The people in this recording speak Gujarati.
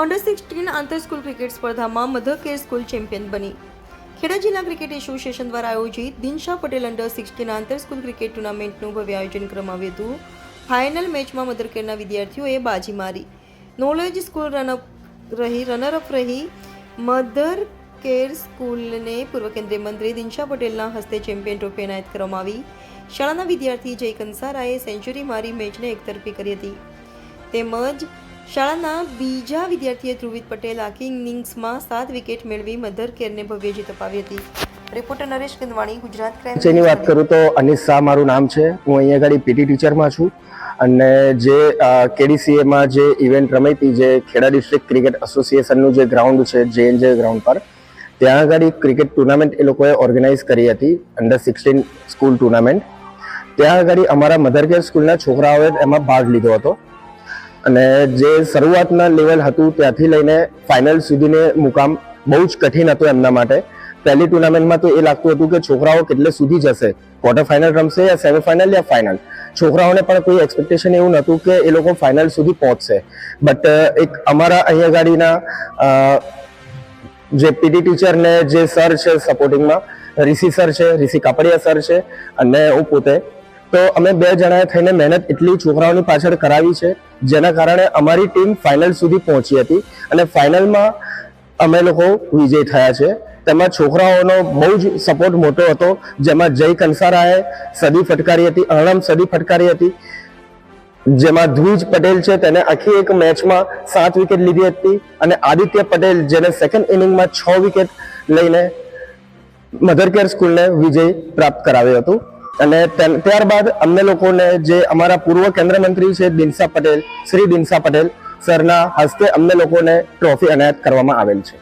અંડર સિક્સટીન આંતર સ્કૂલ ક્રિકેટ સ્પર્ધામાં મધર કેર સ્કૂલ ચેમ્પિયન બની ખેડા જિલ્લા ક્રિકેટ એસોસિએશન દ્વારા આયોજિત દિનશા પટેલ અંડર સિક્સટીન આંતર સ્કૂલ ક્રિકેટ ટુર્નામેન્ટનું ભવ્ય આયોજન કરવામાં આવ્યું હતું. ફાઇનલ મેચમાં મધર કેરના વિદ્યાર્થીઓએ બાજી મારી. નોલેજ સ્કૂલ રનઅપ રહી રનરઅપ રહી. મધર કેર સ્કૂલને પૂર્વ કેન્દ્રીય મંત્રી દિનશા પટેલના હસ્તે ચેમ્પિયન ટ્રોફી એનાયત કરવામાં આવી. શાળાના વિદ્યાર્થી જય કંસારાએ સેન્ચુરી મારી મેચને એકતરફી કરી હતી. તેમજ શાળાના બીજા વિદ્યાર્થીએ ધ્રુવિત પટેલ આખી ઇનિંગ્સમાં સાત વિકેટ મેળવી મધર કેરને ભવ્ય જીત અપાવી હતી. રિપોર્ટર નરેશ કિંદવાણી ગુજરાત ક્રાઇમ જેની વાત કરું તો અનિશ શાહ મારું નામ છે. હું અહીંયા આગળ પીટી ટીચરમાં છું અને જે કેડીસીએમાં જે ઇવેન્ટ રમાઈ હતી, જે ખેડા ડિસ્ટ્રિક્ટ ક્રિકેટ એસોસિએશનનું જે ગ્રાઉન્ડ છે, જે એન જે ગ્રાઉન્ડ પર, ત્યાં આગળ ક્રિકેટ ટુર્નામેન્ટ એ લોકોએ ઓર્ગેનાઇઝ કરી હતી અંડર સિક્સટીન સ્કૂલ ટુર્નામેન્ટ ત્યાં આગળ અમારા મધર કેર સ્કૂલના છોકરાઓએ એમાં ભાગ લીધો હતો. અને જે શરૂઆતના લેવલ હતું ત્યાંથી લઈને ફાઇનલ સુધીને મુકામ બહુ જ કઠિન હતું એમના માટે. પહેલી ટુર્નામેન્ટમાં તો એ લાગતું હતું કે છોકરાઓ કેટલે સુધી જશે? ક્વાર્ટર ફાઇનલ રમશે યા સેમિફાઇનલ યા ફાઇનલ છોકરાઓને પણ કોઈ એક્સપેક્ટેશન એવું નહોતું કે એ લોકો ફાઇનલ સુધી પહોંચશે. બટ એક અમારા અહીંયા ગાડીના જે પીટી ટીચર ને જે સર છે સપોર્ટિંગમાં રિષિ સર છે રિષિ કાપડિયા સર છે અને હું પોતે, તો અમે બે જણાએ થઈને મહેનત એટલી છોકરાઓની પાછળ કરાવી છે જેના કારણે અમારી ટીમ ફાઇનલ સુધી પહોંચી હતી અને ફાઇનલમાં અમે લોકો વિજય થયા છે. તેમાં છોકરાઓનો બહુ જ સપોર્ટ મોટો હતો, જેમાં જય કંસારાએ સદી ફટકારી હતી અણમ સદી ફટકારી હતી, જેમાં ધ્રુજ પટેલ છે તેને આખી એક મેચમાં સાત વિકેટ લીધી હતી અને આદિત્ય પટેલ જેને સેકન્ડ ઇનિંગમાં છ વિકેટ લઈને મધર કેર સ્કૂલને વિજય પ્રાપ્ત કરાવ્યો હતું. અને ત્યારબાદ અમને લોકોને જે અમારા પૂર્વ કેન્દ્ર મંત્રી છે દિનસા પટેલ, શ્રી દિનસા પટેલ સરના હસ્તે અમને લોકોને ટ્રોફી એનાયત કરવામાં આવેલ છે.